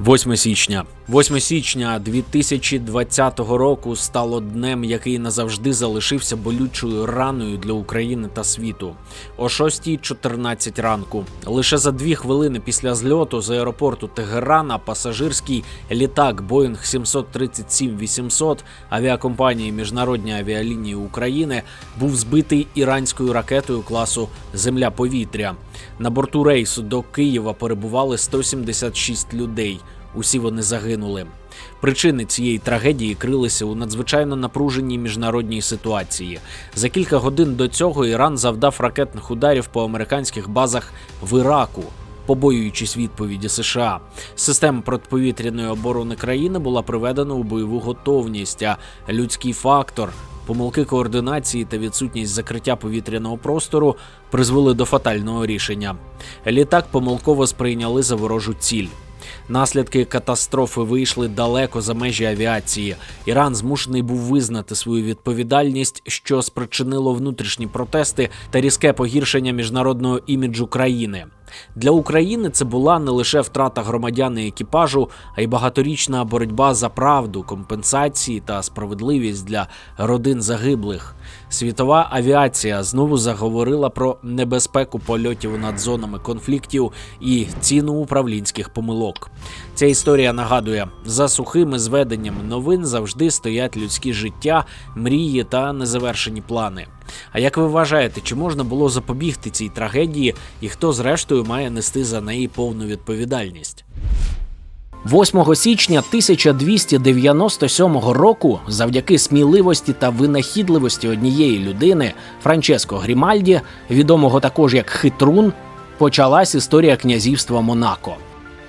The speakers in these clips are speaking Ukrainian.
8 січня. 8 січня 2020 року стало днем, який назавжди залишився болючою раною для України та світу. О 6.14 ранку. Лише за дві хвилини після зльоту з аеропорту Тегерана пасажирський літак Boeing 737-800 авіакомпанії Міжнародні авіалінії України був збитий іранською ракетою класу Земля-повітря. На борту рейсу до Києва перебували 176 людей. Усі вони загинули. Причини цієї трагедії крилися у надзвичайно напруженій міжнародній ситуації. За кілька годин до цього Іран завдав ракетних ударів по американських базах в Іраку. Побоюючись відповіді США, система протиповітряної оборони країни була приведена у бойову готовність. А людський фактор, помилки координації та відсутність закриття повітряного простору призвели до фатального рішення. Літак помилково сприйняли за ворожу ціль. Наслідки катастрофи вийшли далеко за межі авіації. Іран змушений був визнати свою відповідальність, що спричинило внутрішні протести та різке погіршення міжнародного іміджу країни. Для України це була не лише втрата громадян і екіпажу, а й багаторічна боротьба за правду, компенсації та справедливість для родин загиблих. Світова авіація знову заговорила про небезпеку польотів над зонами конфліктів і ціну управлінських помилок. Ця історія нагадує, за сухими зведеннями новин завжди стоять людські життя, мрії та незавершені плани. А як ви вважаєте, чи можна було запобігти цій трагедії, і хто зрештою має нести за неї повну відповідальність? 8 січня 1297 року, завдяки сміливості та винахідливості однієї людини Франческо Грімальді, відомого також як Хитрун, почалась історія князівства Монако.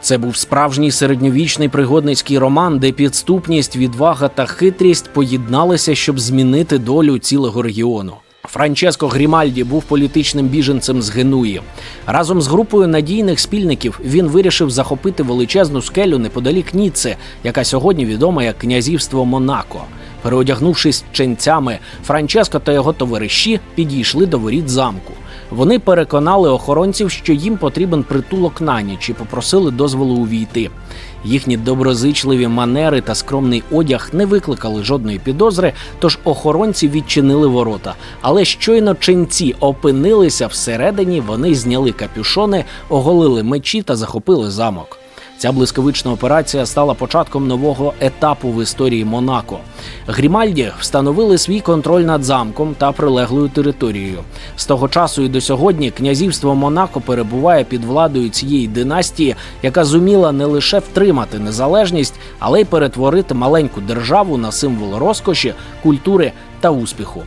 Це був справжній середньовічний пригодницький роман, де підступність, відвага та хитрість поєдналися, щоб змінити долю цілого регіону. Франческо Грімальді був політичним біженцем з Генуї. Разом з групою надійних спільників він вирішив захопити величезну скелю неподалік Ніцце, яка сьогодні відома як князівство Монако. Переодягнувшись ченцями, Франческо та його товариші підійшли до воріт замку. Вони переконали охоронців, що їм потрібен притулок на ніч і попросили дозволу увійти. Їхні доброзичливі манери та скромний одяг не викликали жодної підозри, тож охоронці відчинили ворота. Але щойно ченці опинилися всередині, вони зняли капюшони, оголили мечі та захопили замок. Ця блискавична операція стала початком нового етапу в історії Монако. Грімальді встановили свій контроль над замком та прилеглою територією. З того часу і до сьогодні князівство Монако перебуває під владою цієї династії, яка зуміла не лише втримати незалежність, але й перетворити маленьку державу на символ розкоші, культури та успіху.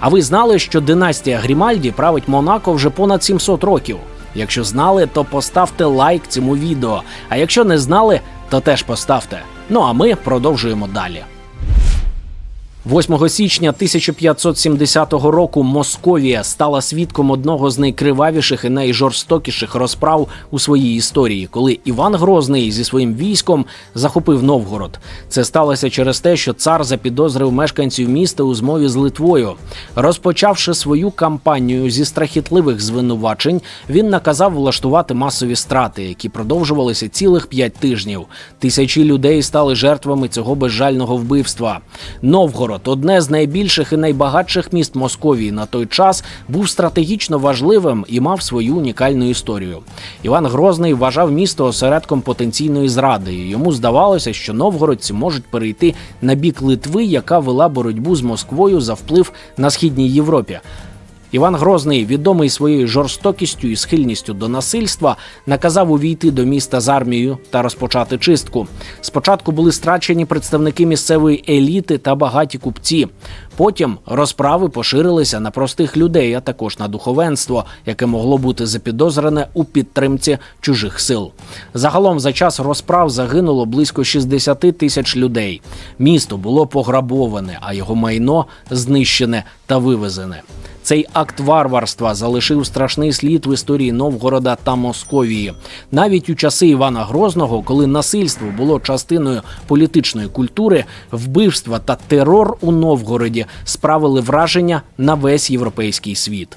А ви знали, що династія Грімальді править Монако вже понад 700 років? Якщо знали, то поставте лайк цьому відео. А якщо не знали, то теж поставте. Ну а ми продовжуємо далі. 8 січня 1570 року Московія стала свідком одного з найкривавіших і найжорстокіших розправ у своїй історії, коли Іван Грозний зі своїм військом захопив Новгород. Це сталося через те, що цар запідозрив мешканців міста у змові з Литвою. Розпочавши свою кампанію зі страхітливих звинувачень, він наказав влаштувати масові страти, які продовжувалися цілих п'ять тижнів. Тисячі людей стали жертвами цього безжального вбивства. Новгород. Новгород, одне з найбільших і найбагатших міст Московії на той час, був стратегічно важливим і мав свою унікальну історію. Іван Грозний вважав місто осередком потенційної зради. Йому здавалося, що новгородці можуть перейти на бік Литви, яка вела боротьбу з Москвою за вплив на східній Європі. Іван Грозний, відомий своєю жорстокістю і схильністю до насильства, наказав увійти до міста з армією та розпочати чистку. Спочатку були страчені представники місцевої еліти та багаті купці. Потім розправи поширилися на простих людей, а також на духовенство, яке могло бути запідозрене у підтримці чужих сил. Загалом за час розправ загинуло близько 60 тисяч людей. Місто було пограбоване, а його майно знищене та вивезене. Цей акт варварства залишив страшний слід в історії Новгорода та Московії. Навіть у часи Івана Грозного, коли насильство було частиною політичної культури, вбивства та терор у Новгороді справили враження на весь європейський світ.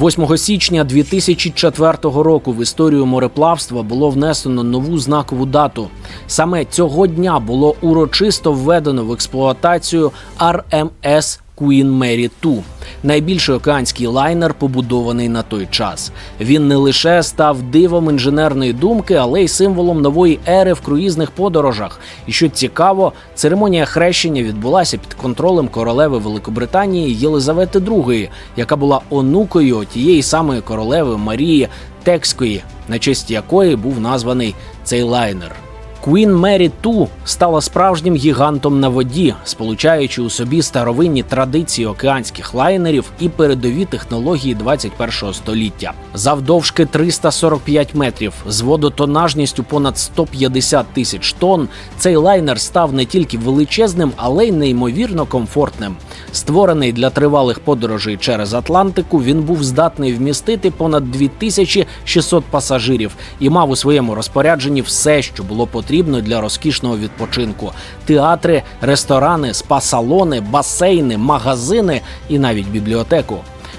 8 січня 2004 року в історію мореплавства було внесено нову знакову дату. Саме цього дня було урочисто введено в експлуатацію RMS Queen Mary 2 – найбільший океанський лайнер, побудований на той час. Він не лише став дивом інженерної думки, але й символом нової ери в круїзних подорожах. І що цікаво, церемонія хрещення відбулася під контролем королеви Великобританії Єлизавети II, яка була онукою тієї самої королеви Марії Текської, на честь якої був названий цей лайнер. Queen Mary 2 стала справжнім гігантом на воді, сполучаючи у собі старовинні традиції океанських лайнерів і передові технології 21-го століття. Завдовжки 345 метрів з водотонажністю понад 150 тисяч тонн. Цей лайнер став не тільки величезним, але й неймовірно комфортним. Створений для тривалих подорожей через Атлантику, він був здатний вмістити понад 2600 пасажирів і мав у своєму розпорядженні все, що було потрібно для розкішного відпочинку: театри, ресторани, спа-салони, басейни, магазини і навіть бібліотеку.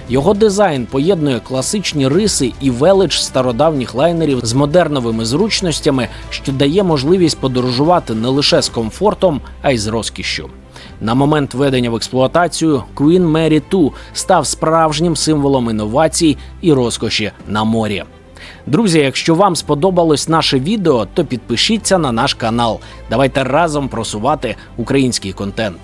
Його дизайн поєднує класичні риси і велич стародавніх лайнерів з модерновими зручностями, що дає можливість подорожувати не лише з комфортом, а й з розкішшю. На момент введення в експлуатацію Queen Mary 2 став справжнім символом інновацій і розкоші на морі. Друзі, якщо вам сподобалось наше відео, то підпишіться на наш канал. Давайте разом просувати український контент.